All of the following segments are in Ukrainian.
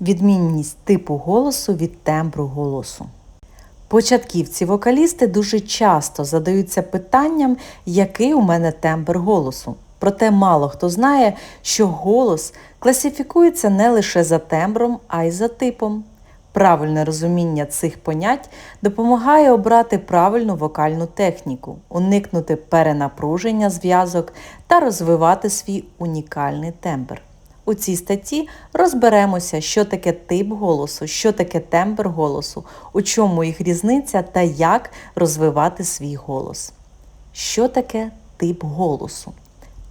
Відмінність типу голосу від тембру голосу. Початківці-вокалісти дуже часто задаються питанням, який у мене тембр голосу. Проте мало хто знає, що голос класифікується не лише за тембром, а й за типом. Правильне розуміння цих понять допомагає обрати правильну вокальну техніку, уникнути перенапруження зв'язок та розвивати свій унікальний тембр. У цій статті розберемося, що таке тип голосу, що таке тембр голосу, у чому їх різниця та як розвивати свій голос. Що таке тип голосу?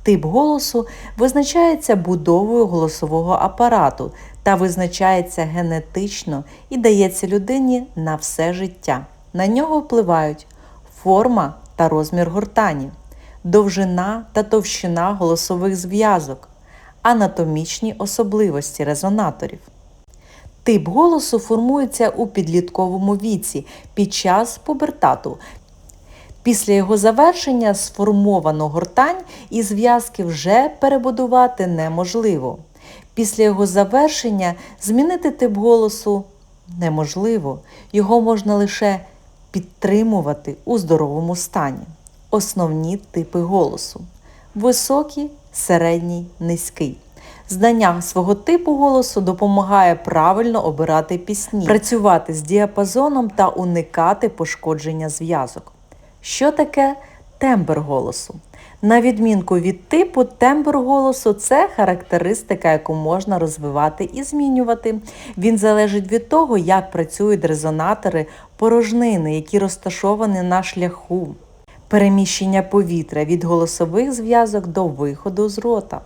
Тип голосу визначається будовою голосового апарату та визначається генетично і дається людині на все життя. На нього впливають форма та розмір гортані, довжина та товщина голосових зв'язок, анатомічні особливості резонаторів. Тип голосу формується у підлітковому віці під час пубертату. Після його завершення сформовано гортань і зв'язки вже перебудувати неможливо. Після його завершення змінити тип голосу неможливо. Його можна лише підтримувати у здоровому стані. Основні типи голосу: високий, середній, низький. Знання свого типу голосу допомагає правильно обирати пісні, працювати з діапазоном та уникати пошкодження зв'язок. Що таке тембр голосу? На відмінку від типу, тембр голосу це характеристика, яку можна розвивати і змінювати. Він залежить від того, як працюють резонатори порожнини, які розташовані на шляху, переміщення повітря від голосових зв'язок до виходу з рота,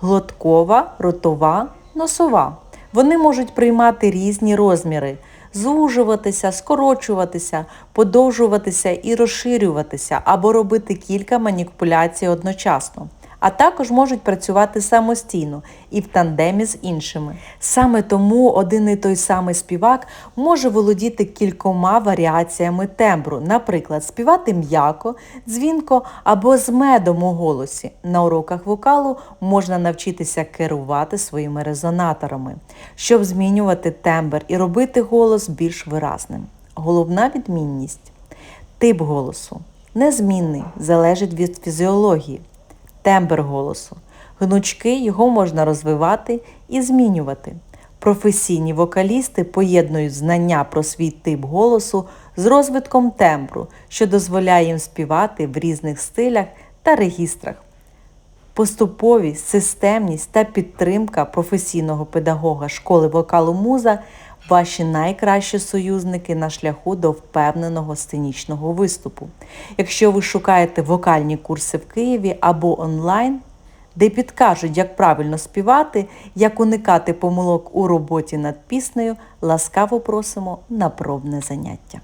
глоткова, ротова, носова. Вони можуть приймати різні розміри звужуватися, скорочуватися, подовжуватися і розширюватися або робити кілька маніпуляцій одночасно. А також можуть працювати самостійно і в тандемі з іншими. Саме тому один і той самий співак може володіти кількома варіаціями тембру, наприклад, співати м'яко, дзвінко або з медом у голосі. На уроках вокалу можна навчитися керувати своїми резонаторами, щоб змінювати тембр і робити голос більш виразним. Головна відмінність тип голосу незмінний, залежить від фізіології тембр голосу. Гнучки його можна розвивати і змінювати. Професійні вокалісти поєднують знання про свій тип голосу з розвитком тембру, що дозволяє їм співати в різних стилях та регістрах. Поступовість, системність та підтримка професійного педагога школи вокалу муза ваші найкращі союзники на шляху до впевненого сценічного виступу. Якщо ви шукаєте вокальні курси в Києві або онлайн, де підкажуть, як правильно співати, як уникати помилок у роботі над піснею, ласкаво просимо на пробне заняття.